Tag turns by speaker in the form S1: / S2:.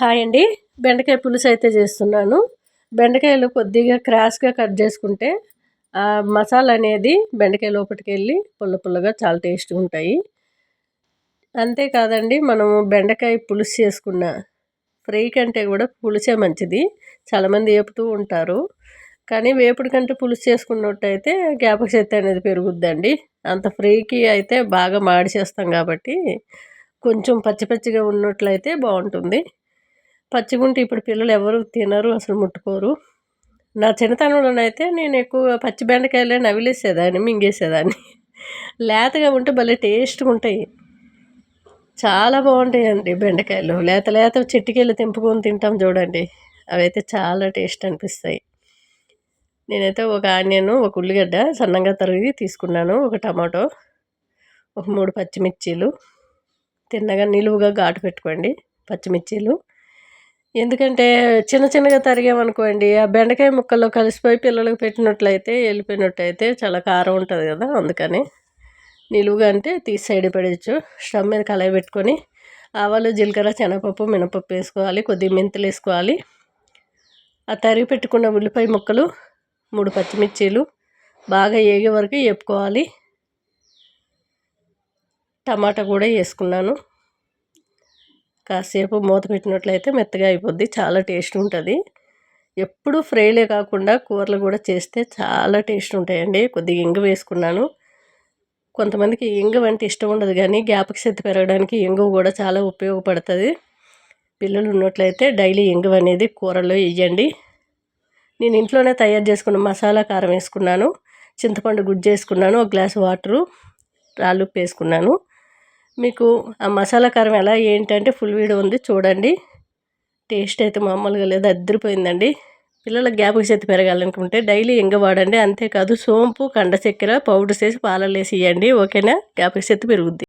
S1: Hi అండి. బెండకాయ పులుసు అయితే చేస్తున్నాను. బెండకాయలు కొద్దిగా క్రాస్గా కట్ చేసుకుంటే ఆ మసాలా అనేది బెండకాయ లోపలికి వెళ్ళి పుల్ల పుల్లగా చాలా టేస్ట్గా ఉంటాయి. అంతేకాదండి మనము బెండకాయ పులుసు చేసుకున్న ఫ్రై కంటే కూడా పులుసే మంచిది. చాలామంది వేపుతూ ఉంటారు. కానీ వేపుడు కంటే పులుసు చేసుకున్నట్టయితే జ్ఞాపక శక్తి అనేది పెరుగుద్దండి. అంత ఫ్రైకి అయితే బాగా మాడిచేస్తాం కాబట్టి కొంచెం పచ్చి పచ్చిగా ఉన్నట్లయితే బాగుంటుంది. పచ్చిగుంటే ఇప్పుడు పిల్లలు ఎవరు తినరు అసలు ముట్టుకోరు. నా చిన్నతనంలోనైతే నేను ఎక్కువ పచ్చి బెండకాయలే నవిలేసేదాన్ని మింగేసేదాన్ని. లేతగా ఉంటే భలే టేస్ట్గా ఉంటాయి. చాలా బాగుంటాయండి బెండకాయలు. లేత లేత చెట్టుకెళ్ళి తెంపుకొని తింటాం చూడండి. అవైతే చాలా టేస్ట్ అనిపిస్తాయి. నేనైతే ఒక ఆనియన్ ఒక ఉల్లిగడ్డ సన్నంగా తరిగి తీసుకున్నాను ఒక టమాటో ఒక మూడు పచ్చిమిర్చీలు. తిన్నగా నిలువుగా ఘాటు పెట్టుకోండి పచ్చిమిర్చీలు. ఎందుకంటే చిన్న చిన్నగా తరిగామనుకోండి ఆ బెండకాయ ముక్కల్లో కలిసిపోయి పిల్లలకు పెట్టినట్లయితే వెళ్ళిపోయినట్టయితే చాలా కారం ఉంటుంది కదా అందుకని నిలువుగా అంటే తీసి సైడ్ పడేయచ్చు స్టవ్ మీద కళాయి పెట్టుకొని ఆవాలు జీలకర్ర శనగపప్పు మినపప్పు వేసుకోవాలి కొద్దిగా మెంతులు వేసుకోవాలి. ఆ తరిగి పెట్టుకున్న ఉల్లిపాయ ముక్కలు మూడు పచ్చిమిర్చీలు బాగా ఏగే వరకు వేపుకోవాలి. టమాటా కూడా వేసుకున్నాను. కాసేపు మూత పెట్టినట్లయితే మెత్తగా అయిపోద్ది. చాలా టేస్ట్ ఉంటుంది. ఎప్పుడు ఫ్రైలే కాకుండా కూరలు కూడా చేస్తే చాలా టేస్ట్ ఉంటాయండి. కొద్దిగా ఇంగ వేసుకున్నాను. కొంతమందికి ఇంగు అంటే ఇష్టం ఉండదు కానీ జ్ఞాపక శక్తి పెరగడానికి ఇంగు కూడా చాలా ఉపయోగపడుతుంది. పిల్లలు ఉన్నట్లయితే డైలీ ఇంగు అనేది కూరలో వేయండి నేను ఇంట్లోనే తయారు చేసుకున్న మసాలా కారం వేసుకున్నాను. చింతపండు గుజ్జు వేసుకున్నాను. ఒక గ్లాస్ వాటరు రాళ్ళు వేసుకున్నాను. మీకు ఆ మసాలా కారం ఎలా ఏంటంటే ఫుల్ వీడియో ఉంది చూడండి. టేస్ట్ అయితే మామూలుగా లేదు అద్దరిపోయిందండి. పిల్లల జ్ఞాపక శక్తి పెరగాలనుకుంటే డైలీ ఇంగ వాడండి. అంతేకాదు సోంపు కండ చక్కెర పౌడర్ చేసి పాలల్లో వేసి ఇవ్వండి ఓకేనా? జ్ఞాపక శక్తి పెరుగుద్ది.